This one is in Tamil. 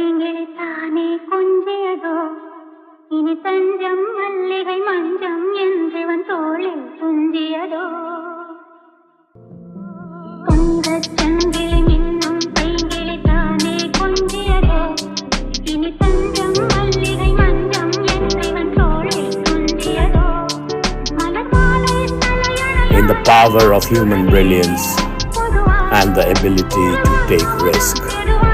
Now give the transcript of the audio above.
பைங்கிளி தானே கொஞ்சியதோ? இனி தஞ்சம் மல்லிகை மஞ்சம் என்றவன் தோளில் துஞ்சியதோ பொங்கச் சங்கிலி மின்னும் பைங்கிளி தானே கொஞ்சியதோ? இனி தஞ்சம் மல்லிகை மஞ்சம் என்றவன் தோளில் துஞ்சியதோ மலர் மாலை தலையணையாய் in the power of human brilliance and the ability to take risk. மெதுவாய்